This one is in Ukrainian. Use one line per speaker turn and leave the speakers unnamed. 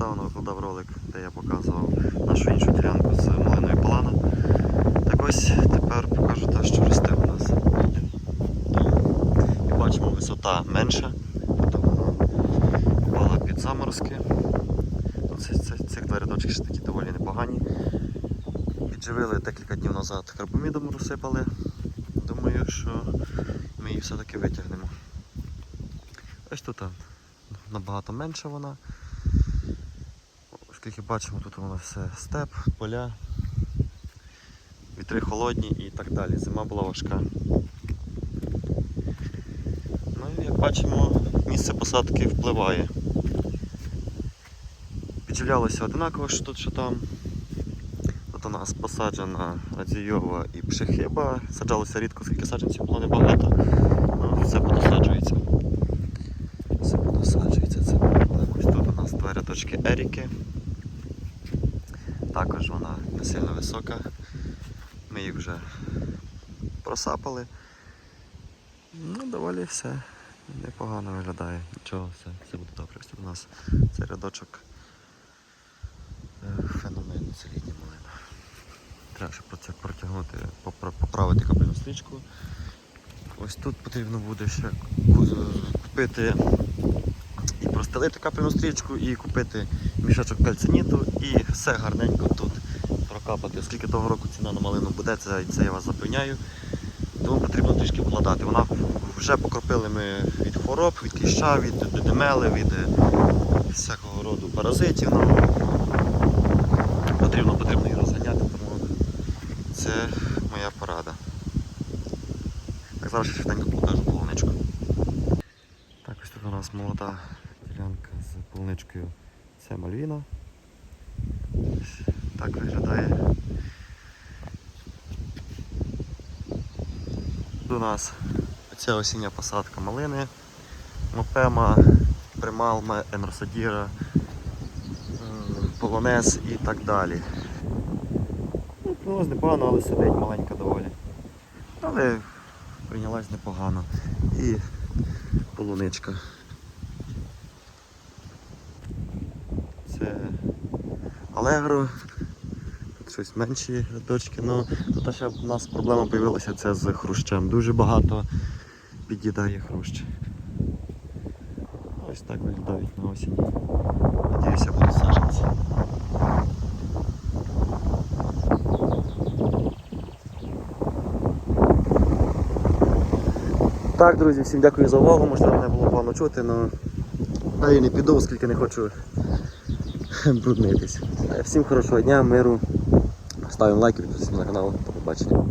нещодавно викладав ролик, де я показував нашу іншу ділянку з малиною полана. Так ось тепер покажу те, що росте у нас. І бачимо, висота менша, тобто впала під заморозки. Ну, цих два рядочки ще такі доволі непогані. Підживили декілька днів назад карбамідом розсипали. Думаю, що ми її все-таки витягнемо. Ось тут набагато менша вона. Оскільки бачимо, тут у нас все степ, поля, вітри холодні і так далі. Зима була важка. Ну і як бачимо, місце посадки впливає. Підживлялося одинаково, що тут, що там. Тут у нас посаджена радзійова і пшехиба. Саджалося рідко, оскільки саджанців було небагато. Ну, все подосаджується. Все подосаджується. Це проблема. Тут у нас два рядочки Еріки. Також вона не сильно висока. Ми їх вже просапали. Ну, доволі все непогано виглядає. Нічого, все, все буде добре. Ось у нас цей рядочок е, феномен, це літня малина. Треба ще протягнути, поправити капельну стрічку. Ось тут потрібно буде ще купити і капельну стрічку, і купити мішочок кальциніту і все гарненько тут прокапати. Оскільки того року ціна на малину буде, це, це я вас запевняю. Тому потрібно трішки вкладати. Вона вже покропили ми від хвороб, від кліща, від дедемели, від е, всякого роду паразитів. Ну, потрібно, потрібно її розганяти, тому це моя порада. Так, зараз швиденько покажу полуничку. Так, ось тут у нас молода ділянка з полуничкою. Це Мальвіна. Так виглядає. У нас ця осіння посадка малини, мопема, прималма, енросадіра, полонез і так далі. Ну, непогано, але сидить маленька доволі. Але прийнялась непогано. І полуничка. Це. Тут щось менші рядочки. Ну, тут ще в нас проблема з'явилася це з хрущем. Дуже багато під'їдає хрущ. Ось так виглядають на осінь. Надіюся, будуть саджанці. Так, друзі, всім дякую за увагу. Можливо, мене було погано чути, але далі не піду, оскільки не хочу бруднитись. Всім хорошого дня, миру. Ставимо лайки, підписуйтесь на канал. До побачення.